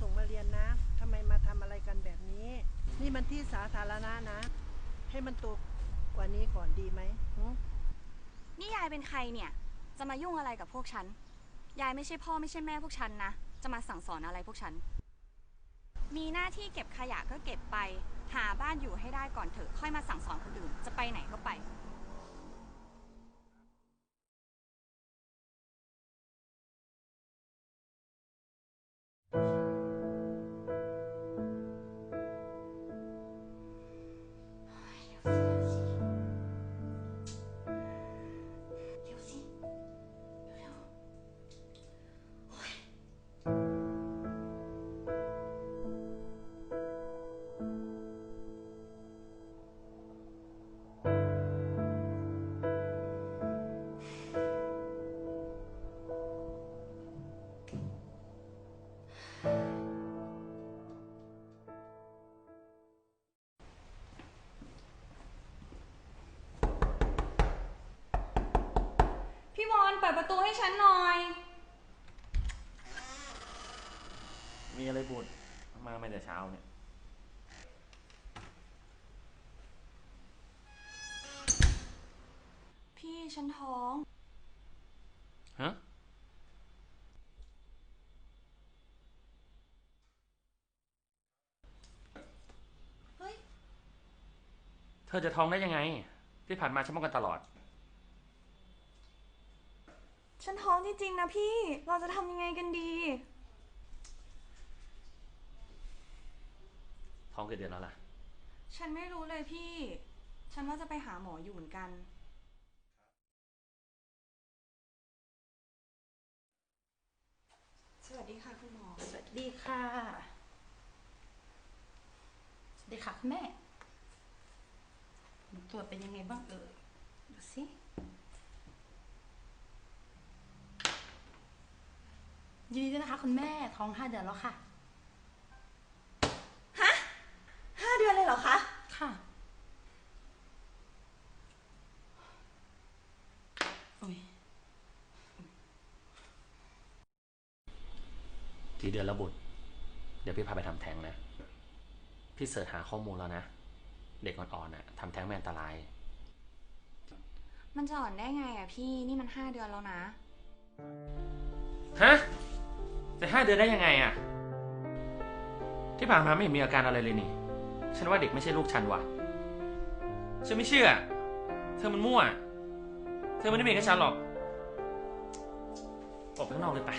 ส่งมาเรียนนะทำไมมาทำอะไรกันแบบนี้ นี่มันที่สาธารณะนะ ให้มันตัวกว่านี้ก่อนดีไหมนี่ยายเป็นใครเนี่ย จะมายุ่งอะไรกับพวกฉัน ยายไม่ใช่พ่อไม่ใช่แม่พวกฉันนะ จะมาสั่งสอนอะไรพวกฉัน มีหน้าที่เก็บขยะก็เก็บไป หาบ้านอยู่ให้ได้ก่อนเถอะ ค่อยมาสั่งสอนคนอื่น จะไปไหนก็ไป ปิดประตูให้ฉันหน่อย มีอะไรบุญมาไม่แต่เช้าเนี่ย พี่ฉันท้อง ฮะ เฮ้ย เธอจะท้องได้ยังไง ที่ผ่านมาฉันป้องกันตลอด ฉันท้องจริงๆนะพี่ เราจะทำยังไงกันดี ท้องกี่เดือนแล้วล่ะ ฉันไม่รู้เลยพี่ ฉันว่าจะไปหาหมออยู่เหมือนกัน สวัสดีค่ะคุณหมอ สวัสดีค่ะ สวัสดีค่ะคุณแม่หนูตรวจเป็นยังไงบ้างเอ่ยดูสิ ยินดีด้วยนะคะ คุณแม่ท้องห้าเดือนแล้วค่ะห้าเดือนเลยเหรอคะ ค่ะอุ้ยกี่เดือนแล้วบุตร เดี๋ยวพี่พาไปทำแท้งนะ พี่เสิร์ชหาข้อมูลแล้วนะ เด็กอ่อนๆน่ะทำแท้งไม่อันตราย มันจะอ่อนได้ไงอะพี่ นี่มันห้าเดือนแล้วนะ ฮะ จะห้าเดือนได้ยังไงอะที่ผ่านมาไม่เห็นมีอาการอะไรเลยนี่ ฉันว่าเด็กไม่ใช่ลูกฉันว่ะ ฉันไม่เชื่อ เธอมันมั่ว เธอไม่ได้เป็นกับฉันหรอก ออกไปข้างนอกเลยไป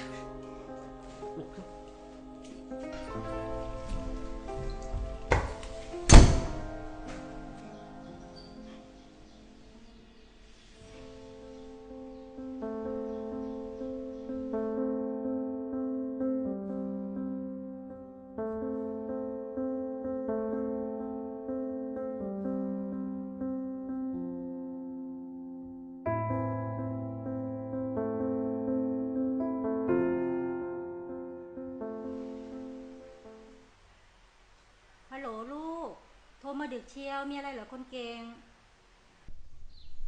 มาดึกเชียว มีอะไรเหรอคนเก่ง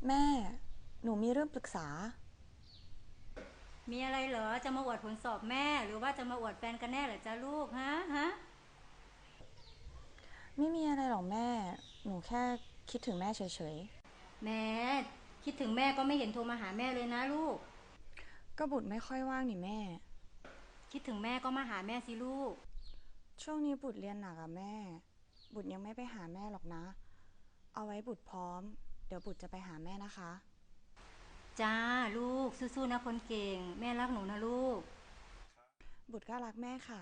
แม่ หนูมีเรื่องปรึกษา มีอะไรเหรอ จะมาอวดผลสอบแม่ หรือว่าจะมาอวดแฟนกันแน่เหรอจ้าลูกฮะฮะ ไม่มีอะไรหรอกแม่ หนูแค่คิดถึงแม่เฉยแม่ คิดถึงแม่ก็ไม่เห็นโทรมาหาแม่เลยนะลูกๆก็บุตรไม่ค่อยว่างนี่แม่ คิดถึงแม่ก็มาหาแม่สิลูก ช่วงนี้บุตรเรียนหนักอะแม่ บุตรยังไม่ไปหาแม่หรอกนะ เอาไว้บุตรพร้อม เดี๋ยวบุตรจะไปหาแม่นะคะ จ้าลูกสู้ๆนะคนเก่ง แม่รักหนูนะลูก บุตรก็รักแม่ค่ะ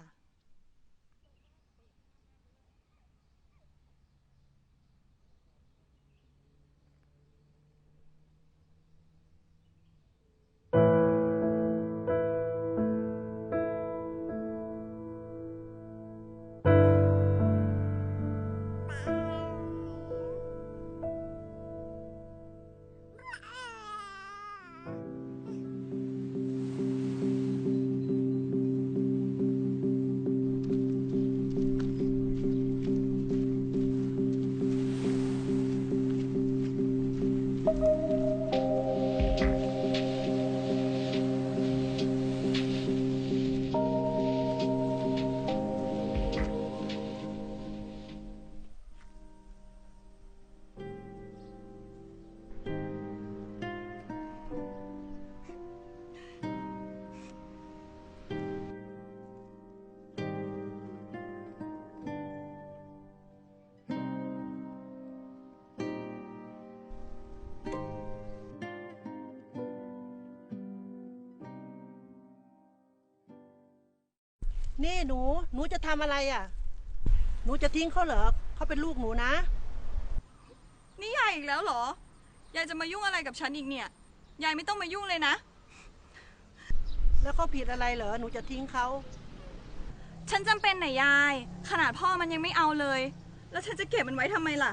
นี่หนู หนูจะทำอะไรอะ หนูจะทิ้งเขาเหรอเขาเป็นลูกหนูนะ นี่ยายอีกแล้วเหรอ ยายจะมายุ่งอะไรกับฉันอีกเนี่ย ยายไม่ต้องมายุ่งเลยนะ แล้วเขาผิดอะไรเหรอ หนูจะทิ้งเขา ฉันจำเป็นไหนยาย ขนาดพ่อมันยังไม่เอาเลย แล้วฉันจะเก็บมันไว้ทำไมล่ะ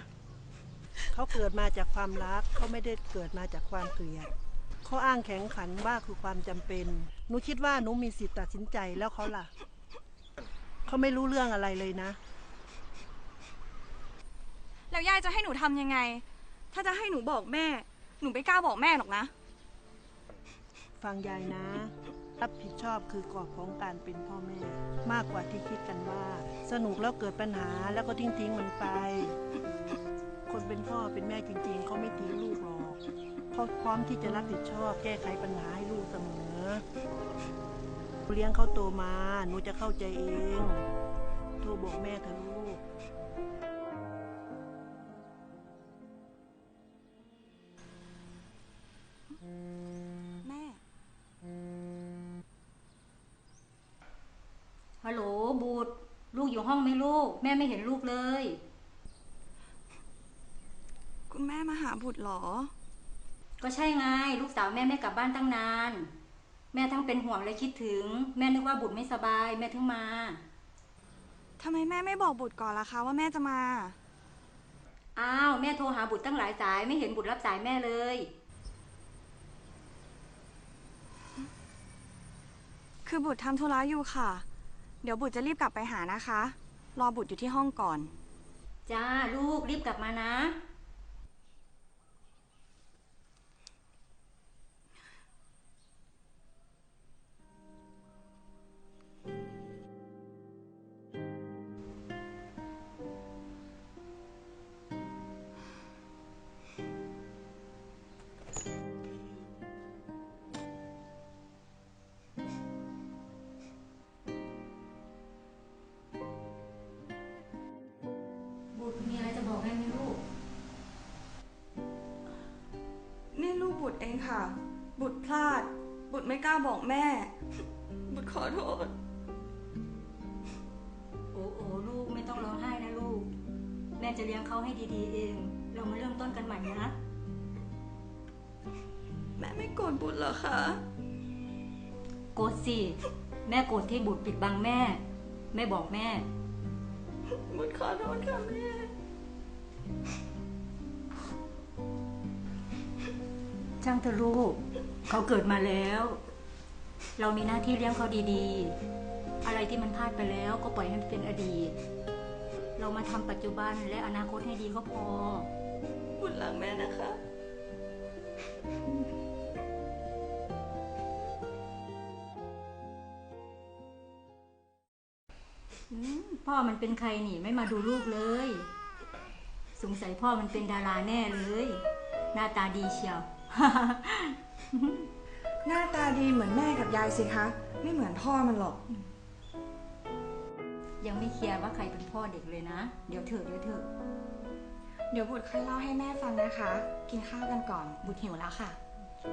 เขาเกิดมาจากความรัก เขาไม่ได้เกิดมาจากความเกลียดเขาอ้างแข็งขันว่าคือความจำเป็น หนูคิดว่าหนูมีสิทธิ์ตัดสินใจแล้วเขาล่ะ เขาไม่รู้เรื่องอะไรเลยนะ แล้วยายจะให้หนูทำยังไง ถ้าจะให้หนูบอกแม่ หนูไม่กล้าบอกแม่หรอกนะ ฟังยายนะ รับผิดชอบคือกรอบของการเป็นพ่อแม่ มากกว่าที่คิดกันว่า สนุกแล้วเกิดปัญหาแล้วก็ทิ้งทิ้งๆมันไป คนเป็นพ่อเป็นแม่จริงๆเขาไม่ทิ้งลูกหรอกเขาพร้อมที่จะรับผิดชอบแก้ไขปัญหาให้ลูกเสมอ เลี้ยงเขาโตมา หนูจะเข้าใจเอง โทรบอกแม่เถอะลูก แม่ ฮัลโหลบูดลูกอยู่ห้องไหมลูก แม่ไม่เห็นลูกเลย คุณแม่มาหาบุตรเหรอ ก็ใช่ไง ลูกสาวแม่ไม่กลับบ้านตั้งนาน แม่ทั้งเป็นห่วงและคิดถึง แม่นึกว่าบุตรไม่สบาย แม่ถึงมาทำไมแม่ไม่บอกบุตรก่อนล่ะคะว่าแม่จะมา อ้าวแม่โทรหาบุตรตั้งหลายสายไม่เห็นบุตรรับสายแม่เลย คือบุตรทำธุระอยู่ค่ะ เดี๋ยวบุตรจะรีบกลับไปหานะคะ รอบุตรอยู่ที่ห้องก่อน จ้าลูกรีบกลับมานะ บุตรเองค่ะ บุตรพลาด บุตรไม่กล้าบอกแม่ บุตรขอโทษ โอ้โอ้ลูกไม่ต้องร้องไห้นะลูก แม่จะเลี้ยงเขาให้ดีๆเอง เรามาเริ่มต้นกันใหม่นะ แม่ไม่โกรธบุตรเหรอคะ โกรธสิ แม่โกรธที่บุตรปิดบังแม่ไม่บอกแม่ บุตรขอโทษค่ะแม่ ช่างเถอะลูก เขาเกิดมาแล้ว เรามีหน้าที่เลี้ยงเขาดีๆ อะไรที่มันพลาดไปแล้วก็ปล่อยให้มันเป็นอดีต เรามาทำปัจจุบันและอนาคตให้ดีก็พอบุตรรักแม่นะคะอืมพ่อมันเป็นใครนี่ไม่มาดูลูกเลย สงสัยพ่อมันเป็นดาราแน่เลย หน้าตาดีเชียว หน้าตาดีเหมือนแม่กับยายสิคะ ไม่เหมือนพ่อมันหรอก ยังไม่เคลียร์ว่าใครเป็นพ่อเด็กเลยนะ เดี๋ยวเถอะเดี๋ยวเถอะเดี๋ยวบุตรค่อยเล่าให้แม่ฟังนะคะ กินข้าวกันก่อน บุตรหิวแล้วค่ะอ